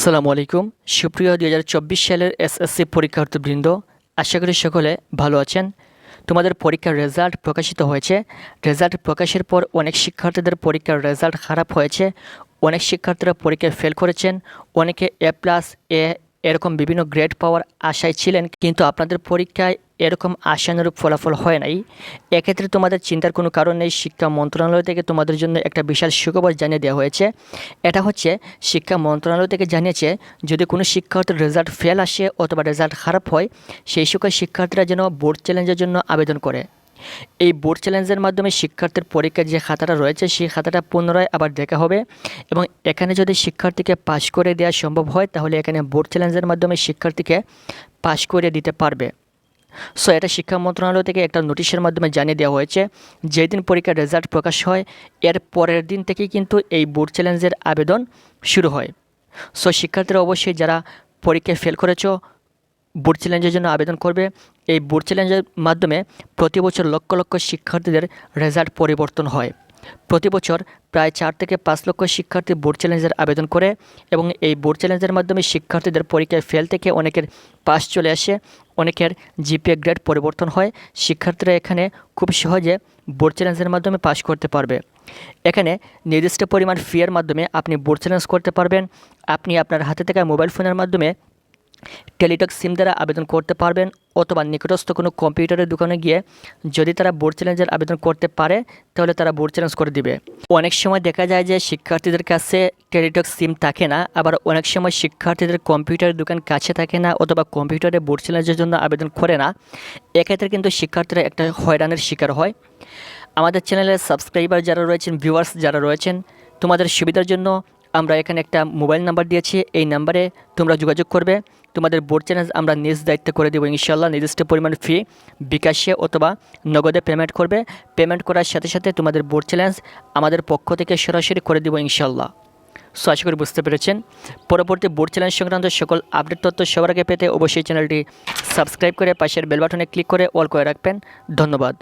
আসসালামু আলাইকুম। সুপ্রিয় দু হাজার চব্বিশ সালের এসএসসি পরীক্ষার্থীবৃন্দ, আশা করি সকলে ভালো আছেন। তোমাদের পরীক্ষার রেজাল্ট প্রকাশিত হয়েছে। রেজাল্ট প্রকাশের পর অনেক শিক্ষার্থীদের পরীক্ষার রেজাল্ট খারাপ হয়েছে। অনেক শিক্ষার্থীরা পরীক্ষায় ফেল করেছেন। অনেকে এ প্লাস এ এরকম বিভিন্ন গ্রেড পাওয়ার আশায় ছিলেন। কিন্তু আপনাদের পরীক্ষায় এরকম আশানুরূপ ফলাফল হয় নাই। এক্ষেত্রে তোমাদের চিন্তার কোনো কারণ নেই। শিক্ষা মন্ত্রণালয় থেকে তোমাদের জন্য একটা বিশাল সুখবর জানিয়ে দেওয়া হয়েছে। এটা হচ্ছে, শিক্ষা মন্ত্রণালয় থেকে জানিয়েছে, যদি কোনো শিক্ষার্থীর রেজাল্ট ফেল আসে অথবা রেজাল্ট খারাপ হয়, সেই সকল শিক্ষার্থীরা যেন বোর্ড চ্যালেঞ্জের জন্য আবেদন করে। এই বোর্ড চ্যালেঞ্জের মাধ্যমে শিক্ষার্থীর পরীক্ষার যে খাতাটা রয়েছে, সেই খাতাটা পুনরায় আবার দেখা হবে এবং এখানে যদি শিক্ষার্থীকে পাশ করে দেওয়া সম্ভব হয়, তাহলে এখানে বোর্ড চ্যালেঞ্জের মাধ্যমে শিক্ষার্থীকে পাশ করে দিতে পারবে। সো এটা শিক্ষা মন্ত্রণালয় থেকে একটা নোটিশের মাধ্যমে জানিয়ে দেওয়া হয়েছে। যেদিন পরীক্ষার রেজাল্ট প্রকাশ হয়, এর পরের দিন থেকেই কিন্তু এই বোর্ড চ্যালেঞ্জের আবেদন শুরু হয়। সো শিক্ষার্থীরা অবশ্যই যারা পরীক্ষায় ফেল করেছ বোর্ড চ্যালেঞ্জের জন্য আবেদন করবে। এই বোর্ড চ্যালেঞ্জের মাধ্যমে প্রতি বছর লক্ষ লক্ষ শিক্ষার্থীদের রেজাল্ট পরিবর্তন হয়। প্রতি বছর প্রায় চার থেকে পাঁচ লক্ষ শিক্ষার্থী বোর্ড চ্যালেঞ্জের আবেদন করে এবং এই বোর্ড চ্যালেঞ্জের মাধ্যমে শিক্ষার্থীদের পরীক্ষায় ফেল থেকে অনেকের পাস চলে আসে। অনেকের জিপিএ গ্রেড পরিবর্তন হয়। শিক্ষার্থীরা এখানে খুব সহজে বোর্ড চ্যালেঞ্জের মাধ্যমে পাশ করতে পারবে। এখানে নির্দিষ্ট পরিমাণ ফিয়ের মাধ্যমে আপনি বোর্ড চ্যালেঞ্জ করতে পারবেন। আপনি আপনার হাতে থাকা মোবাইল ফোনের মাধ্যমে টেলিটক সিম দ্বারা আবেদন করতে পারবেন অথবা নিকটস্থ কোনো কম্পিউটারের দোকানে গিয়ে যদি তারা বোর্ড চ্যালেঞ্জের আবেদন করতে পারে, তাহলে তারা বোর্ড চ্যালেঞ্জ করে দিবে। অনেক সময় দেখা যায় যে শিক্ষার্থীদের কাছে টেলিটক সিম থাকে না, আবার অনেক সময় শিক্ষার্থীদের কম্পিউটারের দোকান কাছে থাকে না অথবা কম্পিউটারে বোর্ড চ্যালেঞ্জের জন্য আবেদন করে না। এক্ষেত্রে কিন্তু শিক্ষার্থীরা একটা হয়রানের শিকার হয়। আমাদের চ্যানেলের সাবস্ক্রাইবার যারা রয়েছেন ভিউয়ার্স যারা রয়েছেন, তোমাদের সুবিধার জন্য আমরা এখানে একটা মোবাইল নাম্বার দিয়েছি। এই নাম্বারে তোমরা যোগাযোগ করবে। তোমাদের বোর্ড চ্যালেঞ্জ আমরা নিজ দায়িত্ব করে দেবো ইনশাল্লাহ নির্দিষ্ট পরিমাণ ফি বিকাশে অথবা নগদে পেমেন্ট করবে। পেমেন্ট করার সাথে সাথে তোমাদের বোর্ড চ্যালেঞ্জ আমাদের পক্ষ থেকে সরাসরি করে দেবো ইনশাল্লাহ সো আশা করি বুঝতে পেরেছেন। পরবর্তী বোর্ড চ্যালেঞ্জ সংক্রান্ত সকল আপডেট তথ্য সবার আগে পেতে অবশ্যই চ্যানেলটি সাবস্ক্রাইব করে পাশের বেল বাটনে ক্লিক করে অল করে রাখবেন। ধন্যবাদ।